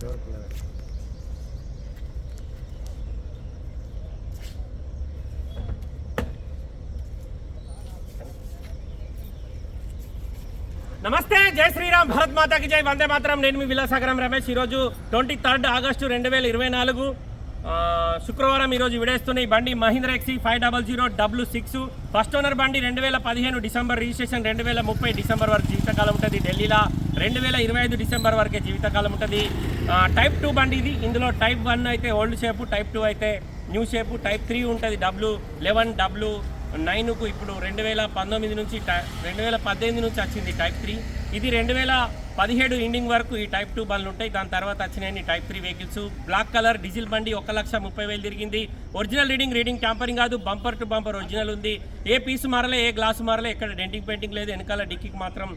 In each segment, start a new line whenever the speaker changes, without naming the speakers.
నమస్తే జై శ్రీరామ్ భారత్ మాతాకి జై వందే మాత్రం. నేను మీ విలాసాగరం రమేష్. ఈరోజు ట్వంటీ థర్డ్ ఆగస్టు రెండు వేల ఇరవై నాలుగు శుక్రవారం ఈరోజు విడేస్తున్న ఈ బండి Mahindra XUV five double zero W six. First owner బండి రెండు వేల పదిహేను డిసెంబర్ రిజిస్ట్రేషన్ రెండు వేల ముప్పై డిసెంబర్ వరకు జీవితకాలం ఉంటుంది. ఢిల్లీలో రెండు వేల ఇరవై ఐదు డిసెంబర్ వరకే జీవితకాలం ఉంటుంది. టైప్ టూ బండి ఇది. ఇందులో టైప్ వన్ అయితే ఓల్డ్ షేపు టైప్ టూ అయితే న్యూ షేపు టైప్ త్రీ ఉంటుంది డబ్ల్యూ లెవెన్ డబ్ల్యూ నైన్కు ఇప్పుడు రెండు వేల పంతొమ్మిది నుంచి టై- రెండు వేల పద్దెనిమిది నుంచి వచ్చింది టైప్ త్రీ. ఇది రెండు వేల పదిహేడు ఎండింగ్ వరకు ఈ టైప్ టూ బండ్లు ఉంటాయి. దాని తర్వాత వచ్చినాయి type three vehicles. Black colour diesel బండి ఒక లక్ష ముప్పై వేలు తిరిగింది. ఒరిజినల్ రీడింగ్ రీడింగ్ ట్యాంపరింగ్ కాదు బంపర్ టు బంపర్ ఒరిజినల్ ఉంది. ఏ పీస్ మారలే ఏ గ్లాస్ మారలే ఎక్కడ డెంటింగ్ పెయింటింగ్ లేదు వెనకాల డిక్కీకి మాత్రం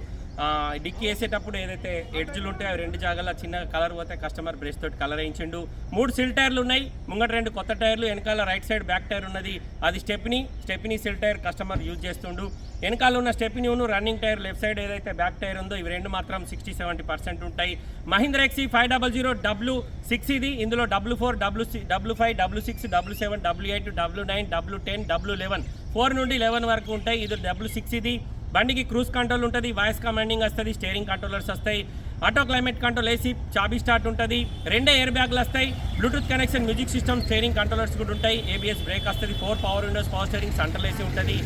డిక్కీ వేసేటప్పుడు ఏదైతే ఎడ్జులు ఉంటాయో అవి రెండు జాగాల చిన్న కలర్ పోతే కస్టమర్ బ్రష్ తోటి కలర్ వేయించిండు. మూడు సిల్ టైర్లు ఉన్నాయి. ముంగట రెండు కొత్త టైర్లు వెనకాల రైట్ సైడ్ బ్యాక్ టైర్ ఉన్నది. అది స్టెప్ని స్టెప్ని సిల్ టైర్ కస్టమర్ యూజ్ చేస్తుండు. వెనకాల ఉన్న స్టెప్ని ఉన్న రన్నింగ్ టైర్ లెఫ్ట్ సైడ్ ఏదైతే బ్యాక్ టైర్ ఉందో ఇవి రెండు మాత్రం సిక్స్టీ సెవెంటీ పర్సెంట్ ఉంటాయి. Mahindra XUV five double zero W six ఇది. ఇందులో W four W W five W six W seven W eight W nine W ten W eleven four నుండి eleven వరకు ఉంటాయి. ఇది డబ్ల్యూ సిక్స్ ఇది. బండికి cruise control ఉంటుంది వాయిస్ కమాండింగ్ వస్తుంది స్టీరింగ్ కంట్రోలర్స్ వస్తాయి ఆటో క్లైమేట్ కంట్రోల్ ఏసీ చాబీ స్టార్ట్ ఉంటుంది రెండే ఎయిర్ బ్యాగ్లు వస్తాయి Bluetooth connection music system steering controllers కూడా ఉంటాయి ఏబిఎస్ బ్రేక్ వస్తుంది four power windows power steering central AC ఉంటుంది.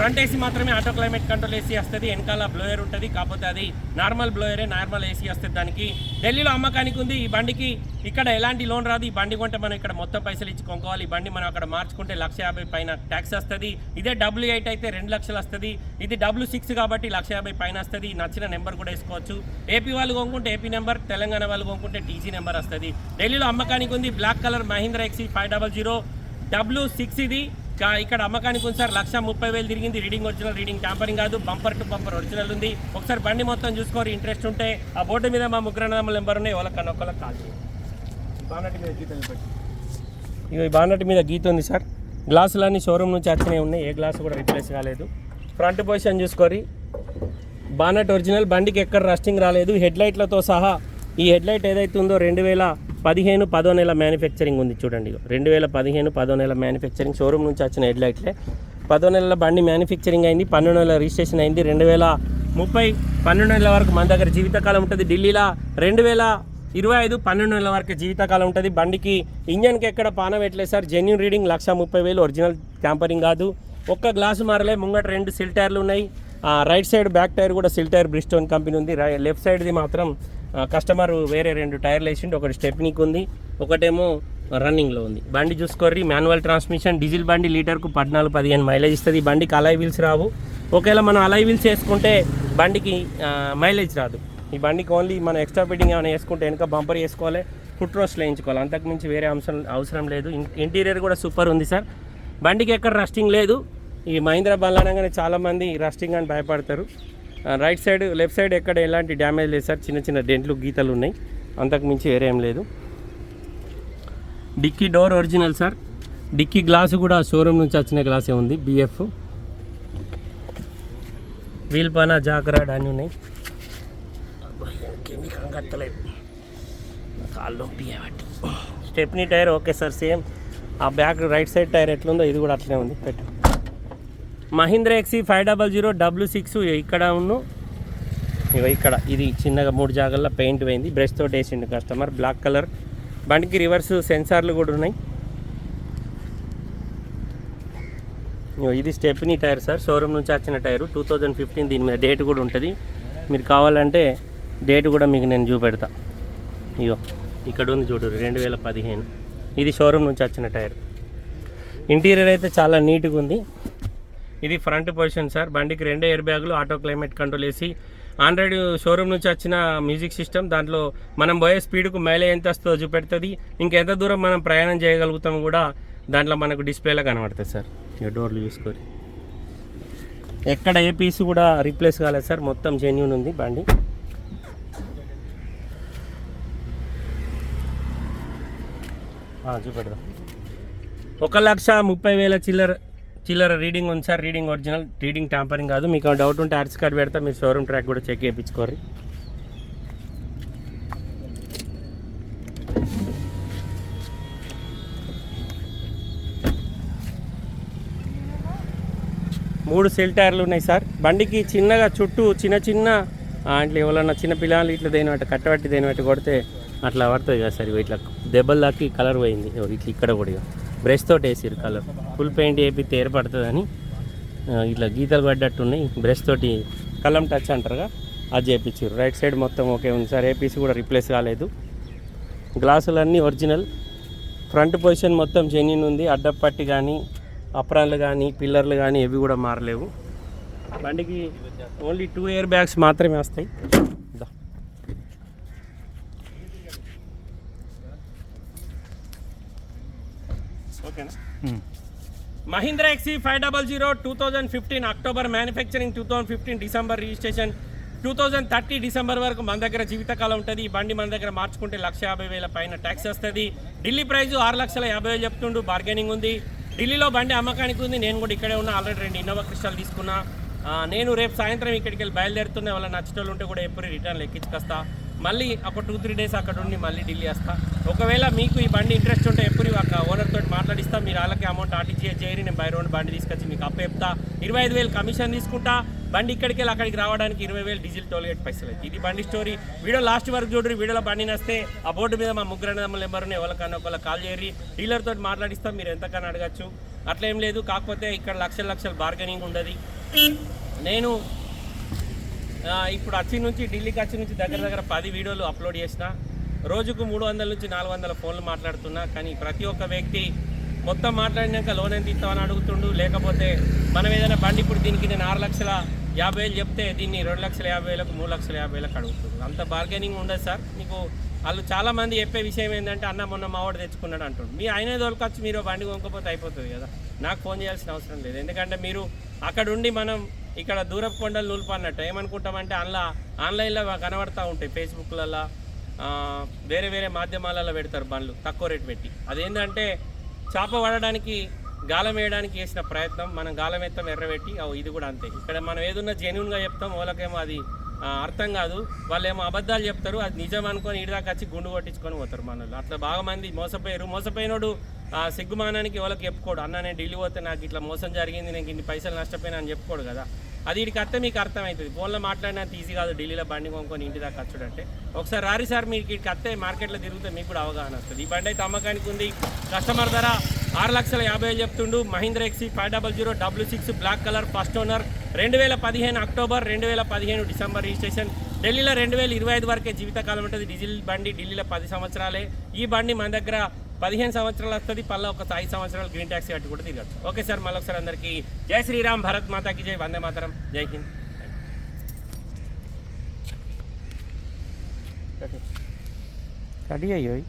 ఫ్రంట్ ఏసీ మాత్రమే ఆటో క్లైమేట్ కంట్రోల్ ఏసీ వస్తుంది. వెనకాల బ్లోయర్ ఉంటుంది. కాకపోతే అది నార్మల్ బ్లోయరే నార్మల్ ఏసీ వస్తుంది దానికి. ఢిల్లీలో అమ్మకానికి ఉంది. ఈ బండికి ఇక్కడ ఎలాంటి లోన్ రాదు. ఈ బండి కొంటే మనం ఇక్కడ మొత్తం పైసలు ఇచ్చి కొనుక్కోవాలి. ఈ బండి మనం అక్కడ మార్చుకుంటే లక్ష యాభై పైన ట్యాక్స్ వస్తుంది. ఇదే డబ్ల్యూ ఎయిట్ అయితే రెండు లక్షలు వస్తుంది. ఇది డబ్ల్యూ సిక్స్ కాబట్టి లక్ష యాభై పైన వస్తుంది. నచ్చిన నెంబర్ కూడా వేసుకోవచ్చు. ఏపీ వాళ్ళు కొనుక్కుంటే ఏపీ నెంబర్ తెలంగాణ వాళ్ళు కొనుక్కుంటే టీజీ నెంబర్ వస్తుంది. ఢిల్లీలో అమ్మకానికి ఉంది. Black colour Mahindra XUV five double zero W six ఇది. ఇక్కడ అమ్మకానికి ఉంది సార్ లక్ష ముప్పై వేలు తిరిగింది. రీడింగ్ ఒరిజినల్ రీడింగ్ ట్యాంపరింగ్ కాదు బంపర్ టు బంపర్ ఒరిజినల్ ఉంది. ఒకసారి బండి మొత్తం చూసుకోరు ఇంట్రెస్ట్ ఉంటే ఆ బోర్డు మీద మా ముగ్గురు అన్నదమ్ముల నెంబర్ ఉన్నాయి. ఎవరికన్నా ఒకళ్ళకి కాల్ చేయండి. బానట్ మీద గీత పెట్టి ఇగో ఈ బానట్ మీద గీత ఉంది సార్. గ్లాసులన్నీ షోరూమ్ నుంచి వచ్చినాయి ఉన్నాయి. ఏ గ్లాస్ కూడా రిప్లేస్ కాలేదు. ఫ్రంట్ పొజిషన్ చూసుకోరి. బానట్ ఒరిజినల్ బండికి ఎక్కడ రస్టింగ్ రాలేదు. హెడ్ లైట్లతో సహా ఈ హెడ్లైట్ ఏదైతే ఉందో రెండు వేల పదిహేను పదో నెల మ్యానుఫ్యాక్చరింగ్ ఉంది చూడండి రెండు వేల పదిహేను పదో నెల మ్యానుఫ్యాక్చరింగ్ షోరూమ్ నుంచి వచ్చిన హెడ్లైట్లే. పదో నెలల బండి మ్యానుఫ్యాక్చరింగ్ అయింది పన్నెండు నెలల రిజిస్ట్రేషన్ అయింది. రెండు వేల ముప్పై పన్నెండు నెలల వరకు మన దగ్గర జీవితకాలం ఉంటుంది. ఢిల్లీలో రెండు వేల ఇరవై ఐదు పన్నెండు నెలల వరకు జీవితకాలం ఉంటుంది. బండికి ఇంజన్కి ఎక్కడ పాన పెట్టలేదు సార్. జెన్యున్ రీడింగ్ లక్ష ముప్పై వేలు ఒరిజినల్ ట్యాంపరింగ్ కాదు. ఒక్క గ్లాసు మారలే. ముంగట రెండు సిల్ టైర్లు ఉన్నాయి. ఆ, రైట్ సైడ్ బ్యాక్ టైర్ కూడా సిల్ టైర్ బ్రిస్టోన్ కంపెనీ ఉంది. లెఫ్ట్ సైడ్ది మాత్రం కస్టమర్ వేరే రెండు టైర్లు వేసిండు ఒకటి స్టెప్నిక్ ఉంది ఒకటేమో రన్నింగ్లో ఉంది. బండి చూసుకోర్రి మాన్యువల్ ట్రాన్స్మిషన్ డీజిల్ బండి లీటర్కు పద్నాలుగు పదిహేను మైలేజ్ ఇస్తుంది. బండికి అలై వీల్స్ రావు. ఒకవేళ మనం అలై వీల్స్ వేసుకుంటే బండికి మైలేజ్ రాదు. ఈ బండికి ఓన్లీ మనం ఎక్స్ట్రా ఫిట్టింగ్ ఏమైనా వేసుకుంటే వెనక బంపర్ వేసుకోవాలి ఫుట్ రోస్ట్ వేయించుకోవాలి. అంతకుమించి వేరే అంశం అవసరం లేదు. ఇంటీరియర్ కూడా సూపర్ ఉంది సార్. బండికి ఎక్కడ రస్టింగ్ లేదు. ఈ మహీంద్రా బండ్లు అనగానే చాలామంది రస్టింగ్ అని భయపడతారు. రైట్ సైడ్ లెఫ్ట్ సైడ్ ఎక్కడ ఎలాంటి డ్యామేజ్ లేదు సార్. చిన్న చిన్న డెంట్లు గీతలు ఉన్నాయి. అంతకు మించి వేరే లేదు. Dickey door original sir. Dickey glass కూడా షోరూమ్ నుంచి వచ్చిన గ్లాసే ఉంది బిఎఫ్. వీల్ పైన జాకరాడ్ అన్నీ ఉన్నాయి. కాళ్ళు నొప్పి stepney tyre okay sir same. ఆ బ్యాక్ రైట్ సైడ్ టైర్ ఎట్లుందో ఇది కూడా అట్లనే ఉంది పెట్టు. Mahindra XUV five double zero W six ఇక్కడ ఉన్న. ఇవ ఇక్కడ ఇది చిన్నగా మూడు జాగాల్లో పెయింట్ పోయింది. బ్రష్ తోటి వేసిండు కస్టమర్ బ్లాక్ కలర్ బండికి రివర్స్ సెన్సార్లు కూడా ఉన్నాయి. ఇది స్టెప్నీ టైర్ సార్ షోరూమ్ నుంచి వచ్చిన టైరు టూ థౌజండ్ ఫిఫ్టీన్ దీని మీద డేట్ కూడా ఉంటుంది. మీరు కావాలంటే డేట్ కూడా మీకు నేను చూపెడతా. ఇగో ఇక్కడ ఉంది చూడు రెండు వేల పదిహేను. ఇది షోరూమ్ నుంచి వచ్చిన టైర్ ఇంటీరియర్ అయితే చాలా నీట్గా ఉంది. ఇది ఫ్రంట్ పొజిషన్ సార్. బండికి రెండే ఎయిర్ బ్యాగులు ఆటో క్లైమేట్ కంట్రోల్ వేసి ఆండ్రాయిడ్ షోరూమ్ నుంచి వచ్చిన మ్యూజిక్ సిస్టమ్ దాంట్లో మనం పోయే స్పీడ్కు మైలేజ్ ఎంత వస్తుందో చూపెడుతుంది. ఇంకెంత దూరం మనం ప్రయాణం చేయగలుగుతాం కూడా దాంట్లో మనకు డిస్ప్లేలో కనబడుతుంది సార్. ఇక డోర్లు చూసుకొని. ఎక్కడ ఏ పీస్ కూడా రీప్లేస్ కాలేదు సార్. మొత్తం జెన్యున్ ఉంది బండి. చూపెడదాం. ఒక లక్ష ముప్పై వేల చిల్లర చిల్లర రీడింగ్ ఉంది sir reading original reading tampering కాదు. మీకు డౌట్ ఉంటే ఆర్సీ కార్డ్ పెడతా మీరు షోరూమ్ ట్రాక్ కూడా చెక్ చేయించుకోరు మూడు సెల్ టైర్లు ఉన్నాయి సార్. బండికి చిన్నగా చుట్టూ చిన్న చిన్న అంటే ఎవరన్నా చిన్న పిల్లలు ఇట్లా దేని బట్టి కట్టబట్టి దేని బట్టి కొడితే అట్లా పడుతుంది కదా సార్. ఇట్లా దెబ్బలు దాకి కలర్ పోయింది. ఇట్లా ఇక్కడ కూడా బ్రష్ తోటి వేసిరు కలర్. ఫుల్ పెయింట్ వేపితే ఏర్పడుతుందని ఇట్లా గీతలు పడ్డట్టు ఉన్నాయి బ్రష్ తోటి కలం టచ్ అంటారుగా అది చేయించారు రైట్ సైడ్ మొత్తం ఓకే ఉంది సార్. ఏపీసీ కూడా రిప్లేస్ కాలేదు. గ్లాసులన్నీ ఒరిజినల్. ఫ్రంట్ పొజిషన్ మొత్తం జెన్యున్ ఉంది. అడ్డపట్టి కానీ అప్రాన్లు కానీ పిల్లర్లు కానీ ఇవి కూడా మారలేవు. బండికి ఓన్లీ టూ ఇయర్ బ్యాగ్స్ మాత్రమే వస్తాయి. ఓకేనా? Mahindra XUV five double zero two thousand fifteen October manufacturing two thousand fifteen December registration two thousand thirty December వరకు మన దగ్గర జీవితకాలం ఉంటుంది. ఈ బండి మన దగ్గర మార్చుకుంటే లక్ష యాభై వేల పైన ట్యాక్స్ వస్తుంది. ఢిల్లీ ప్రైస్ ఆరు లక్షల యాభై వేలు చెప్తుండు. బార్గెనింగ్ ఉంది. ఢిల్లీలో బండి అమ్మకానికి ఉంది. నేను కూడా ఇక్కడే ఉన్నా. ఆల్రెడీ రెండు ఇన్నోవా క్రిస్టల్ తీసుకున్నా. నేను రేపు సాయంత్రం ఇక్కడికి వెళ్ళి బయలుదేరుతున్నా. వాళ్ళ నచ్చేటోళ్ళు ఉంటే కూడా ఎప్పుడు రిటర్న్ ఎక్కించుకొస్తా. మళ్ళీ ఒక టూ త్రీ డేస్ అక్కడ ఉండి మళ్ళీ ఢిల్లీ వస్తా ఒకవేళ మీకు ఈ బండి ఇంట్రెస్ట్ ఉంటే ఎప్పుడు ఒక ఓనర్ తోటి మాట్లాడిస్తా మీరు వాళ్ళకి అమౌంట్ ఆర్టీజీఎస్ చేయరి నేను బై రోడ్ బండి తీసుకొచ్చి మీకు అప్ప చెప్తా. ఇరవై ఐదు వేలు కమిషన్ తీసుకుంటా. బండి ఇక్కడికి వెళ్ళి అక్కడికి రావడానికి ఇరవై వేలు డీజిల్ టోల్ గేట్ పైసలు. ఇది బండి స్టోరీ వీడియో లాస్ట్ వరకు చూడరు వీడియోలో బండి నస్తే ఆ బోర్డు మీద మా ముగ్గురు నెంబర్ ఉన్నాయి ఎవరికన్నా ఒకళ్ళకి కాల్ చేయరి డీలర్ తోటి మాట్లాడిస్తాం మీరు ఎంతకన్నా అడగచ్చు. అట్లా ఏం లేదు. కాకపోతే ఇక్కడ లక్షల లక్షల బార్గెనింగ్ ఉండదు. నేను ఇప్పుడు వచ్చి నుంచి ఢిల్లీకి వచ్చి నుంచి దగ్గర దగ్గర పది వీడియోలు అప్లోడ్ చేసిన. రోజుకు మూడు వందల నుంచి నాలుగు వందల ఫోన్లు మాట్లాడుతున్నా కానీ ప్రతి ఒక్క వ్యక్తి మొత్తం మాట్లాడినాక లోన్ ఎంత ఇస్తామని అడుగుతుండు. లేకపోతే మనం ఏదైనా బండి ఇప్పుడు దీనికి నేను ఆరు లక్షల యాభై వేలు చెప్తే దీన్ని రెండు లక్షల యాభై వేలకు మూడు లక్షల యాభై వేలకు అడుగుతుంది అంత బార్గెనింగ్ ఉండదు సార్. మీకు వాళ్ళు చాలామంది చెప్పే విషయం ఏంటంటే అన్న మొన్న మావాడు తెచ్చుకున్నాడు అంటుండు. మీ ఆయన దొరకచ్చు మీరు బండి కొనుక్కపోతే అయిపోతుంది కదా. నాకు ఫోన్ చేయాల్సిన అవసరం లేదు. ఎందుకంటే మీరు అక్కడ ఉండి మనం ఇక్కడ దూరపు కొండలు నూల్పు అన్నట్టు ఏమనుకుంటామంటే అందులో ఆన్లైన్లో కనబడతా ఉంటాయి ఫేస్బుక్లలో వేరే వేరే మాధ్యమాలలో పెడతారు బండ్లు తక్కువ రేటు పెట్టి. అదేంటంటే చేప పడడానికి గాలం వేయడానికి చేసిన ప్రయత్నం మనం గాలం ఎత్తం ఎర్రబెట్టి ఇది కూడా అంతే. ఇక్కడ మనం ఏదన్నా జెన్యున్గా చెప్తాం వాళ్ళకేమో అది అర్థం కాదు. వాళ్ళు ఏమో అబద్ధాలు చెప్తారు. అది నిజం అనుకొని ఇడిదాకా వచ్చి గుండు కొట్టించుకొని పోతారు మనల్ని. అట్లా బాగా మంది మోసపోయారు. మోసపోయినోడు ఆ సిగ్గుమానానికి వాళ్ళకి చెప్పుకోడు. అన్న నేను ఢిల్లీ పోతే నాకు ఇట్లా మోసం జరిగింది నేను ఇన్ని పైసలు నష్టపోయినా అని చెప్పుకోడు కదా. అది వీడికి అత్తే మీకు అర్థమవుతుంది ఫోన్లో మాట్లాడినంత ఈజీ కాదు. ఢిల్లీలో బండి కొనుక్కొని ఇంటి దాకా వచ్చాడంటే. ఒకసారి రారి సార్ మీకు ఇక్కడికి అత్తే మార్కెట్లో తిరిగితే మీకు కూడా అవగాహన వస్తుంది. ఈ బండి అయితే అమ్మకానికి ఉంది. కస్టమర్ ధర ఆరు లక్షల యాభై వేలు చెప్తుండు. Mahindra XUV five double zero W six black colour first owner రెండు వేల పదిహేను అక్టోబర్ రెండు వేల పదిహేను డిసెంబర్ రిజిస్ట్రేషన్. ఢిల్లీలో రెండు వేల ఇరవై ఐదు వరకే జీవితకాలం ఉంటుంది డీజిల్ బండి ఢిల్లీలో పది సంవత్సరాలే. ఈ బండి మన దగ్గర పదిహేను సంవత్సరాలు వస్తుంది. పల్ల ఒక ఐదు సంవత్సరాలు గ్రీన్ ట్యాక్సీ కట్టి కూడా తిరగచ్చు ఓకే సార్ మళ్ళీ ఒకసారి అందరికీ జై శ్రీరామ్ భరత్ మాతాకి జై వందే మాతరం. జై హింద్. రెడీ అయ్యోయ్?